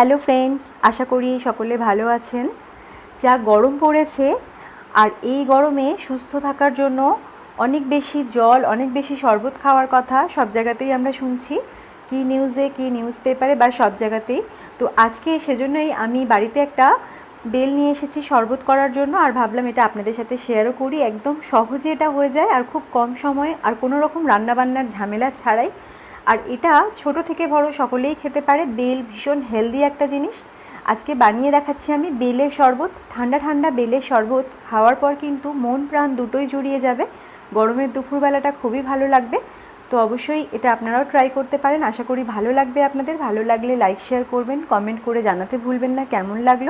Hello friends, আশা করি সকলে ভালো আছেন। যা গরম পড়েছে, আর এই গরমে সুস্থ থাকার জন্য অনেক বেশি জল, অনেক বেশি শরবত খাওয়ার কথা সব জায়গাতেই আমরা শুনছি। কি নিউজে, কি নিউজ পেপারে বা সব জায়গাতেই। তো আজকে সেজন্যই আমি বাড়িতে একটা বেল নিয়ে এসেছি শরবত করার জন্য, আর ভাবলাম এটা আপনাদের সাথে শেয়ারও করি। একদম সহজে এটা হয়ে যায়, আর খুব কম সময়ে, আর কোনো রকম রান্নাবান্নার ঝামেলা ছাড়াই আর এটা ছোট থেকে বড় সকলেই খেতে পারে। বেল ভীষণ হেলদি একটা জিনিস। আজকে বানিয়ে দেখাচ্ছি আমি বেলের শরবত। ঠান্ডা ঠান্ডা বেলের শরবত খাওয়ার পর কিন্তু মন প্রাণ দুটোই জুড়িয়ে যাবে। গরমের দুপুরবেলাটা খুবই ভালো লাগবে। তো অবশ্যই এটা আপনারাও ট্রাই করতে পারেন। আশা করি ভালো লাগবে আপনাদের। ভালো লাগলে লাইক শেয়ার করবেন কমেন্ট করে জানাতে ভুলবেন না, কেমন লাগল?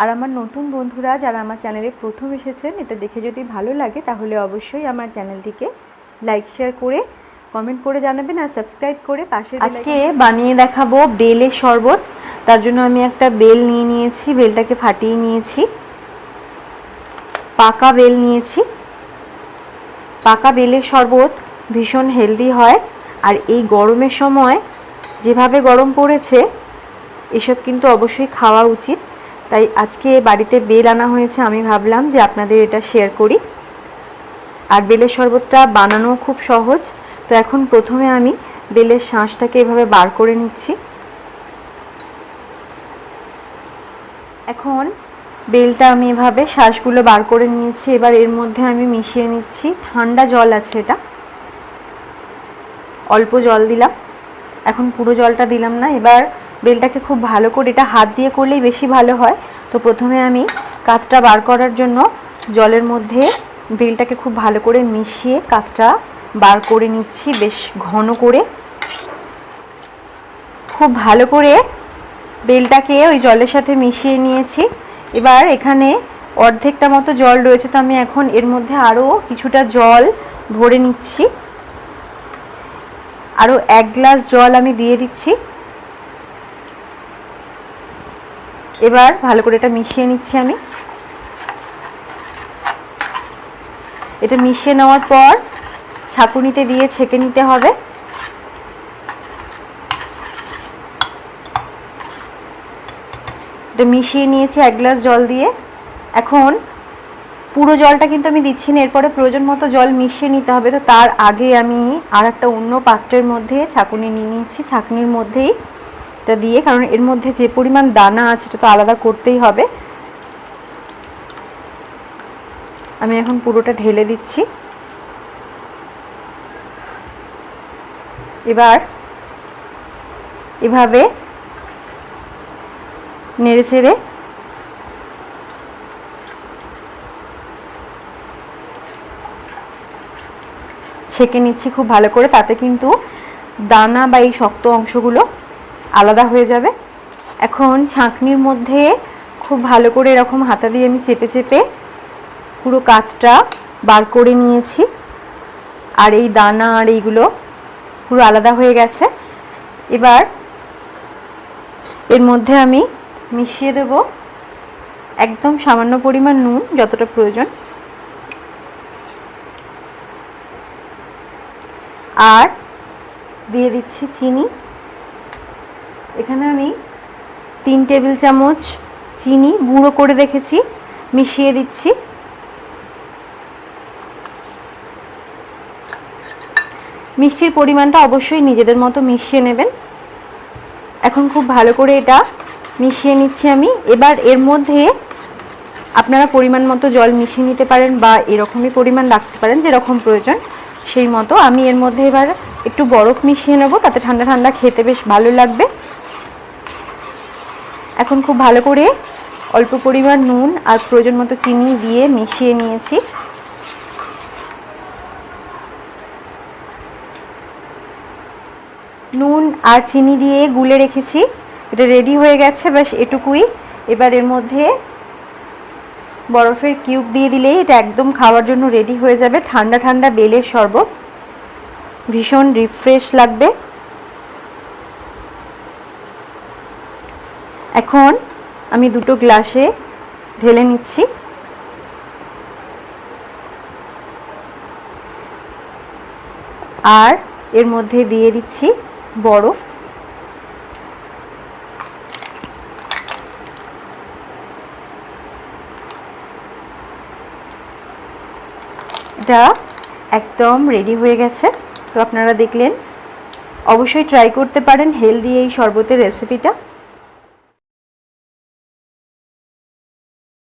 আর আমার নতুন বন্ধুরা যারা আমার চ্যানেলে প্রথম এসেছেন, এটা দেখে যদি ভালো লাগে তাহলে অবশ্যই আমার চ্যানেলটিকে লাইক শেয়ার করে কমেন্ট করে জানাবেন আর সাবস্ক্রাইব করে পাশে আজকে বানিয়ে দেখাবো বেলের শরবত। তার জন্য আমি একটা বেল নিয়ে নিয়েছি বেলটাকে ফাটিয়ে নিয়েছি। পাকা বেল নিয়েছি। পাকা বেলের শরবত ভীষণ হেলদি হয় আর এই গরমের সময় যেভাবে গরম পড়েছে এসব কিন্তু অবশ্যই খাওয়া উচিত। তাই আজকে বাড়িতে বেল আনা হয়েছে আমি ভাবলাম যে আপনাদের এটা শেয়ার করি। আর বেলের শরবতটা বানানো খুব সহজ। তো এখন প্রথমে আমি বেলের শাঁসটাকে এভাবে বার করে নিচ্ছি। এখন বেলটা আমি এভাবে শ্বাসগুলো বার করে নিয়েছি। এবার এর মধ্যে আমি মিশিয়ে নিচ্ছি। ঠান্ডা জল আছে এটা। অল্প জল দিলাম। এখন পুরো জলটা দিলাম না। এবার বেলটাকে খুব ভালো করে এটা হাত দিয়ে করলেই বেশি ভালো হয়। তো প্রথমে আমি কাতটা বার করার জন্য জলের মধ্যে বেলটাকে খুব ভালো করে মিশিয়ে কাতটা বার করে নিচ্ছি, বেশ ঘন করে। খুব ভালো করে বেলটাকে ওই জলের সাথে মিশিয়ে নিয়েছি। এবার এখানে অর্ধেকটা মতো জল রয়েছে, তো আমি এখন এর মধ্যে আরও কিছুটা জল ভরে নিচ্ছি। আরও এক গ্লাস জল আমি দিয়ে দিচ্ছি। এবার ভালো করে এটা মিশিয়ে নিচ্ছি আমি। এটা মিশিয়ে নেওয়ার পর ছাঁকুনিতে দিয়ে ছেঁকে নিতে হবে। এটা মিশিয়ে নিয়েছি এক গ্লাস জল দিয়ে। এখন পুরো জলটা কিন্তু আমি দিচ্ছি না, এরপরে প্রয়োজন মতো জল মিশিয়ে নিতে হবে। তো তার আগে আমি আর একটা অন্য পাত্রের মধ্যে ছাঁকুনি নিয়ে নিয়েছি। ছাঁকনির মধ্যেই এটা দিয়ে, কারণ এর মধ্যে যে পরিমাণ দানা আছে সেটা তো আলাদা করতেই হবে। আমি এখন পুরোটা ঢেলে দিচ্ছি। এবার এভাবে নেড়ে চেড়ে ছেঁকে নিচ্ছি খুব ভালো করে, তাতে কিন্তু দানা বা এই শক্ত অংশগুলো আলাদা হয়ে যাবে। এখন ছাঁকনির মধ্যে খুব ভালো করে এরকম হাতা দিয়ে আমি চেপে চেপে পুরো কাতটা বার করে নিয়েছি। আর এই দানা আর এইগুলো পুরো আলাদা হয়ে গেছে। এবার এর মধ্যে আমি মিশিয়ে দেব একদম সামান্য পরিমাণ নুন, যতটা প্রয়োজন। আর দিয়ে দিচ্ছি চিনি। এখানে আমি তিন টেবিল চামচ চিনি গুঁড়ো করে রেখেছি, মিশিয়ে দিচ্ছি। মিষ্টির পরিমাণটা অবশ্যই নিজেদের মতো মিশিয়ে নেবেন। এখন খুব ভালো করে এটা মিশিয়ে নিচ্ছি আমি। এবার এর মধ্যে আপনারা পরিমাণ মতো জল মিশিয়ে নিতে পারেন বা এরকমই পরিমাণ রাখতে পারেন, যেরকম প্রয়োজন সেই মতো। আমি এর মধ্যে এবার একটু বরফ মিশিয়ে নেব, তাতে ঠান্ডা ঠান্ডা খেতে বেশ ভালো লাগবে। এখন খুব ভালো করে অল্প পরিমাণ নুন আর প্রয়োজন মতো চিনি দিয়ে মিশিয়ে নিয়েছি। নুন আর চিনি দিয়ে গুলে রেখেছি। এটা রেডি হয়ে গেছে, ব্যাস এটুকুই। এবার এর মধ্যে বরফের কিউব দিয়ে দিলেই এটা একদম খাওয়ার জন্য রেডি হয়ে যাবে। ঠান্ডা ঠান্ডা বেলের শরবত। ভীষণ রিফ্রেশ লাগবে। এখন আমি দুটো গ্লাসে ঢেলে নিচ্ছি। আর এর মধ্যে দিয়ে দিচ্ছি বরফ। এটা একদম রেডি হয়ে গেছে। তো আপনারা দেখলেন, অবশ্যই ট্রাই করতে পারেন হেলদি এই শরবতের রেসিপিটা